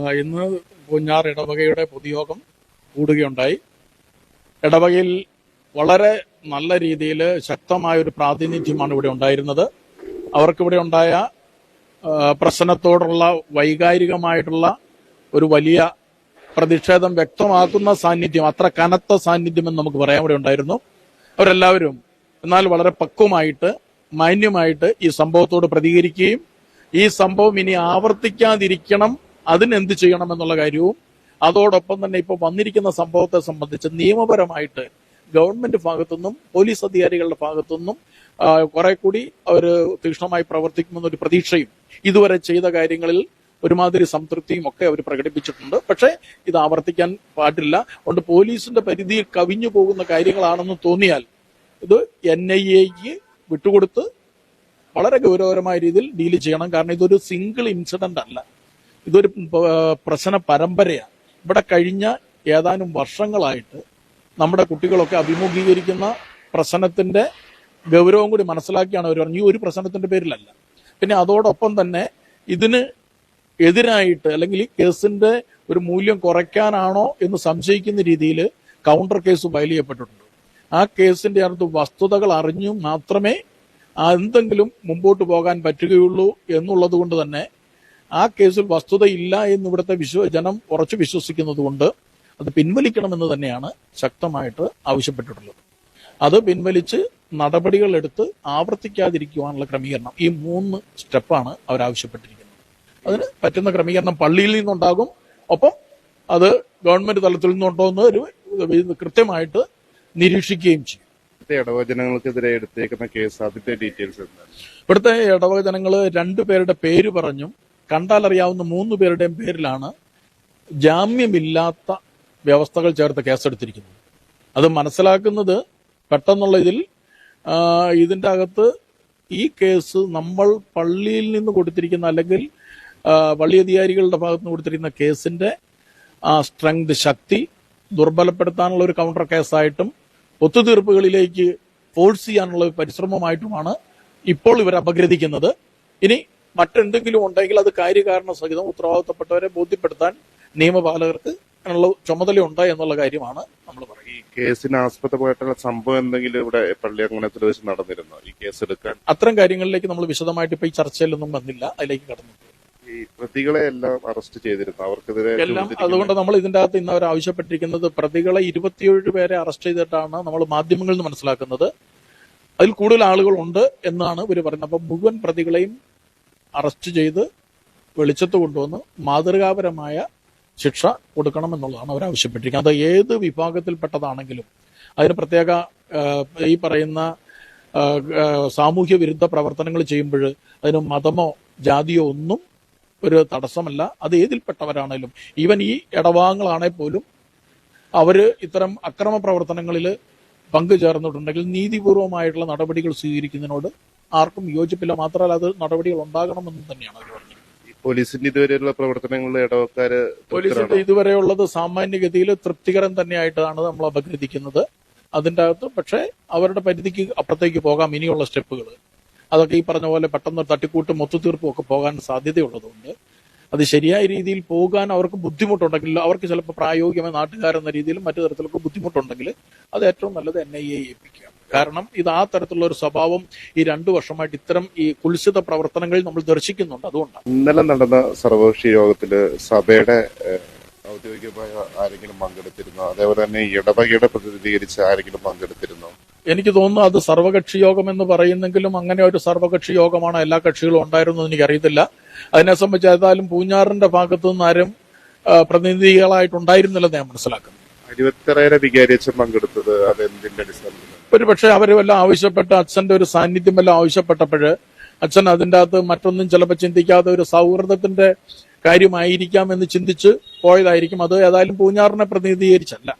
ഇന്ന് പൂഞ്ഞാർ ഇടവകയുടെ പൊതുയോഗം കൂടുകയുണ്ടായി. ഇടവകയിൽ വളരെ നല്ല രീതിയിൽ ശക്തമായ ഒരു പ്രാതിനിധ്യമാണ് ഇവിടെ ഉണ്ടായിരുന്നത്. അവർക്കിവിടെ ഉണ്ടായ പ്രശ്നത്തോടുള്ള വൈകാരികമായിട്ടുള്ള ഒരു വലിയ പ്രതിഷേധം വ്യക്തമാക്കുന്ന സാന്നിധ്യം അത്ര കനത്ത സാന്നിധ്യം എന്ന് നമുക്ക് പറയാൻ ഇവിടെ ഉണ്ടായിരുന്നു. അവരെല്ലാവരും എന്നാൽ വളരെ പക്വമായിട്ട് മാന്യമായിട്ട് ഈ സംഭവത്തോട് പ്രതികരിക്കുകയും ഈ സംഭവം ഇനി ആവർത്തിക്കാതിരിക്കണം അതിനെന്ത് ചെയ്യണം എന്നുള്ള കാര്യവും അതോടൊപ്പം തന്നെ ഇപ്പോൾ വന്നിരിക്കുന്ന സംഭവത്തെ സംബന്ധിച്ച് നിയമപരമായിട്ട് ഗവൺമെന്റ് ഭാഗത്തുനിന്നും പോലീസ് അധികാരികളുടെ ഭാഗത്തുനിന്നും കുറെ കൂടി അവർ തീക്ഷ്ണമായി പ്രവർത്തിക്കുമെന്നൊരു പ്രതീക്ഷയും ഇതുവരെ ചെയ്ത കാര്യങ്ങളിൽ ഒരുമാതിരി സംതൃപ്തിയും ഒക്കെ അവർ പ്രകടിപ്പിച്ചിട്ടുണ്ട്. പക്ഷേ ഇത് ആവർത്തിക്കാൻ പാടില്ല. അതുകൊണ്ട് പോലീസിന്റെ പരിധി കവിഞ്ഞു പോകുന്ന കാര്യങ്ങളാണെന്ന് തോന്നിയാൽ ഇത് എൻ ഐ എക്ക് വിട്ടുകൊടുത്ത് വളരെ ഗൗരവകരമായ രീതിയിൽ ഡീൽ ചെയ്യണം. കാരണം ഇതൊരു സിംഗിൾ ഇൻസിഡന്റ് അല്ല. ഇതൊരു പ്രശ്ന പരമ്പരയാണ്. ഇവിടെ കഴിഞ്ഞ ഏതാനും വർഷങ്ങളായിട്ട് നമ്മുടെ കുട്ടികളൊക്കെ അഭിമുഖീകരിക്കുന്ന പ്രശ്നത്തിന്റെ ഗൗരവം കൂടി മനസ്സിലാക്കിയാണ് അവർ പറഞ്ഞു ഈ ഒരു പ്രശ്നത്തിന്റെ പേരിലല്ല. പിന്നെ അതോടൊപ്പം തന്നെ ഇതിന് എതിരായിട്ട് അല്ലെങ്കിൽ ഈ കേസിന്റെ ഒരു മൂല്യം കുറയ്ക്കാനാണോ എന്ന് സംശയിക്കുന്ന രീതിയിൽ കൗണ്ടർ കേസ് ഫയൽ ചെയ്യപ്പെട്ടിട്ടുണ്ട്. ആ കേസിന്റെ അകത്ത് വസ്തുതകൾ അറിഞ്ഞു മാത്രമേ എന്തെങ്കിലും മുമ്പോട്ട് പോകാൻ പറ്റുകയുള്ളൂ എന്നുള്ളത് കൊണ്ട് തന്നെ ആ കേസിൽ വസ്തുതയില്ല എന്ന് ഇവിടുത്തെ വിശ്വ ജനം ഉറച്ചു വിശ്വസിക്കുന്നത് കൊണ്ട് അത് പിൻവലിക്കണമെന്ന് തന്നെയാണ് ശക്തമായിട്ട് ആവശ്യപ്പെട്ടിട്ടുള്ളത്. അത് പിൻവലിച്ച് നടപടികൾ എടുത്ത് ആവർത്തിക്കാതിരിക്കുവാനുള്ള ക്രമീകരണം ഈ മൂന്ന് സ്റ്റെപ്പാണ് അവർ ആവശ്യപ്പെട്ടിരിക്കുന്നത്. അതിന് പറ്റുന്ന ക്രമീകരണം പള്ളിയിൽ നിന്നുണ്ടാകും. ഒപ്പം അത് ഗവൺമെന്റ് തലത്തിൽ നിന്നുണ്ടോ എന്ന് ഒരു കൃത്യമായിട്ട് നിരീക്ഷിക്കുകയും ചെയ്യും. ഇടവചനങ്ങൾക്കെതിരെ എടുത്തേക്കുന്ന കേസ് അതിന്റെ ഡീറ്റെയിൽസ് ഇവിടുത്തെ ഇടവക ജനങ്ങൾ രണ്ടുപേരുടെ പേര് പറഞ്ഞും കണ്ടാലറിയാവുന്ന മൂന്ന് പേരുടെയും പേരിലാണ് ജാമ്യമില്ലാത്ത വ്യവസ്ഥകൾ ചേർത്ത് കേസെടുത്തിരിക്കുന്നത്. അത് മനസ്സിലാക്കുന്നത് പെട്ടെന്നുള്ള ഇതിൽ ഇതിന്റെ അകത്ത് ഈ കേസ് നമ്മൾ പള്ളിയിൽ നിന്ന് കൊടുത്തിരിക്കുന്ന അല്ലെങ്കിൽ പള്ളി അധികാരികളുടെ ഭാഗത്ത് നിന്ന് കൊടുത്തിരിക്കുന്ന കേസിന്റെ ആ സ്ട്രെങ്ത് ശക്തി ദുർബലപ്പെടുത്താനുള്ള ഒരു കൗണ്ടർ കേസായിട്ടും ഒത്തുതീർപ്പുകളിലേക്ക് ഫോഴ്സ് ചെയ്യാനുള്ള പരിശ്രമമായിട്ടുമാണ് ഇപ്പോൾ ഇവർ അപഗ്രഥിക്കുന്നത്. ഇനി മറ്റെന്തെങ്കിലും ഉണ്ടെങ്കിൽ അത് കാര്യകാരണ സഹിതം ഉത്തരവാദിത്തപ്പെട്ടവരെ ബോധ്യപ്പെടുത്താൻ നിയമപാലകർക്ക് ഉള്ള ചുമതലയുണ്ട് എന്നുള്ള കാര്യമാണ് നമ്മൾ പറയുന്നത് ഈ കേസിന് ആസ്പദമായിട്ടുള്ള സംഭവം എന്തെങ്കിലും ഇവിടെ പള്ളി അങ്കണത്തിൽ വെച്ച് നടന്നിരുന്നു? ഈ കേസ് എടുക്കാൻ അത്തരം കാര്യങ്ങളിലേക്ക് നമ്മൾ വിശദമായിട്ട് ഇപ്പൊ ഈ ചർച്ചയിലൊന്നും വന്നില്ല. അതിലേക്ക് കടന്നു. ഈ പ്രതികളെ എല്ലാം അറസ്റ്റ് ചെയ്തിരുന്നു? അവർക്കെതിരെ എല്ലാം അതുകൊണ്ട് നമ്മൾ ഇതിന്റെ അകത്ത് ഇന്ന് അവർ ആവശ്യപ്പെട്ടിരിക്കുന്നത് പ്രതികളെ ഇരുപത്തിയേഴ് പേരെ അറസ്റ്റ് ചെയ്തിട്ടാണ് നമ്മൾ മാധ്യമങ്ങളിൽ നിന്ന് മനസ്സിലാക്കുന്നത്. അതിൽ കൂടുതൽ ആളുകൾ ഉണ്ട് എന്നാണ് ഇവർ പറയുന്നത്. അപ്പൊ മുഴുവൻ പ്രതികളെയും അറസ്റ്റ് ചെയ്ത് വെളിച്ചത്ത് കൊണ്ടുവന്ന് മാതൃകാപരമായ ശിക്ഷ കൊടുക്കണം എന്നുള്ളതാണ് അവർ ആവശ്യപ്പെട്ടിരിക്കുന്നത്. അത് ഏത് വിഭാഗത്തിൽപ്പെട്ടതാണെങ്കിലും അതിന് പ്രത്യേക ഈ പറയുന്ന സാമൂഹ്യ വിരുദ്ധ പ്രവർത്തനങ്ങൾ ചെയ്യുമ്പോൾ അതിന് മതമോ ജാതിയോ ഒന്നും ഒരു തടസ്സമല്ല. അത് ഏതിൽപ്പെട്ടവരാണേലും ഈവൻ ഈ ഇടവാങ്ങളാണെ പോലും അവർ ഇത്തരം അക്രമ പ്രവർത്തനങ്ങളിൽ പങ്കുചേർന്നിട്ടുണ്ടെങ്കിൽ നീതിപൂർവമായിട്ടുള്ള നടപടികൾ സ്വീകരിക്കുന്നതിനോട് ആർക്കും യോജിപ്പില്ല. മാത്രമല്ല അത് നടപടികൾ ഉണ്ടാകണമെന്നും തന്നെയാണ് അവർ പറഞ്ഞത്. പോലീസിന്റെ ഇതുവരെയുള്ള പ്രവർത്തനങ്ങളിൽ ഇടവക്കാര് പോലീസിന്റെ? ഇതുവരെയുള്ളത് സാമാന്യഗതിയിൽ തൃപ്തികരം തന്നെയായിട്ടാണ് നമ്മൾ അപഗ്രഥിക്കുന്നത്. അതിന്റെ അകത്ത് പക്ഷേ അവരുടെ പരിധിക്ക് അപ്പുറത്തേക്ക് പോകാം ഇനിയുള്ള സ്റ്റെപ്പുകൾ അതൊക്കെ ഈ പറഞ്ഞ പോലെ പെട്ടെന്ന് തട്ടിക്കൂട്ടും ഒത്തുതീർപ്പും ഒക്കെ പോകാൻ സാധ്യതയുള്ളതുകൊണ്ട് അത് ശരിയായ രീതിയിൽ പോകാൻ അവർക്ക് ബുദ്ധിമുട്ടുണ്ടെങ്കിൽ അവർക്ക് ചിലപ്പോൾ പ്രായോഗികമായ നാട്ടുകാരെന്ന രീതിയിലും മറ്റു തരത്തിലൊക്കെ ബുദ്ധിമുട്ടുണ്ടെങ്കിൽ അത് ഏറ്റവും നല്ലത് എൻ ഐ എ ഏൽപ്പിക്കുക കാരണം ഇത് ആ തരത്തിലുള്ള ഒരു സ്വഭാവം ഈ രണ്ടു വർഷമായിട്ട് ഇത്തരം ഈ കുൽസിത പ്രവർത്തനങ്ങൾ നമ്മൾ ദർശിക്കുന്നുണ്ട്. അതുകൊണ്ടാണ്. ഇന്നലെ നടന്ന സർവകക്ഷി യോഗത്തിൽ സഭയുടെ ഔദ്യോഗികമായ ആരെങ്കിലും പങ്കെടുത്തിരുന്നോ? അതേപോലെ തന്നെ ഇടവകയുടെ പ്രതിനിധീകരിച്ച് ആരെങ്കിലും പങ്കെടുത്തിരുന്നോ? എനിക്ക് തോന്നുന്നു അത് സർവകക്ഷി യോഗം എന്ന് പറയുന്നെങ്കിലും അങ്ങനെ ഒരു സർവകക്ഷി യോഗമാണ് എല്ലാ കക്ഷികളും ഉണ്ടായിരുന്നത് എനിക്കറിയത്തില്ല. അതിനെ സംബന്ധിച്ച് ഏതായാലും പൂഞ്ഞാറിന്റെ ഭാഗത്തു നിന്ന് ആരും ആ, പ്രതിനിധികളായിട്ടുണ്ടായിരുന്നില്ലെന്ന് ഞാൻ മനസ്സിലാക്കുന്നു. ഇരുപത്തിറേറെ വികാരിയച്ഛൻ പങ്കെടുത്തത് അതെന്തിന്റെ അടിസ്ഥാനത്തിൽ ഒരു പക്ഷെ അവർ വല്ല ആവശ്യപ്പെട്ട അച്ഛന്റെ ഒരു സാന്നിധ്യം വല്ല ആവശ്യപ്പെട്ടപ്പോഴ് അച്ഛൻ അതിന്റെ അകത്ത് മറ്റൊന്നും ചിലപ്പോൾ ചിന്തിക്കാതെ ഒരു സൗഹൃദത്തിന്റെ കാര്യമായിരിക്കാം എന്ന് ചിന്തിച്ച് പോയതായിരിക്കും. അത് ഏതായാലും പൂഞ്ഞാറിനെ പ്രതിനിധീകരിച്ചല്ല.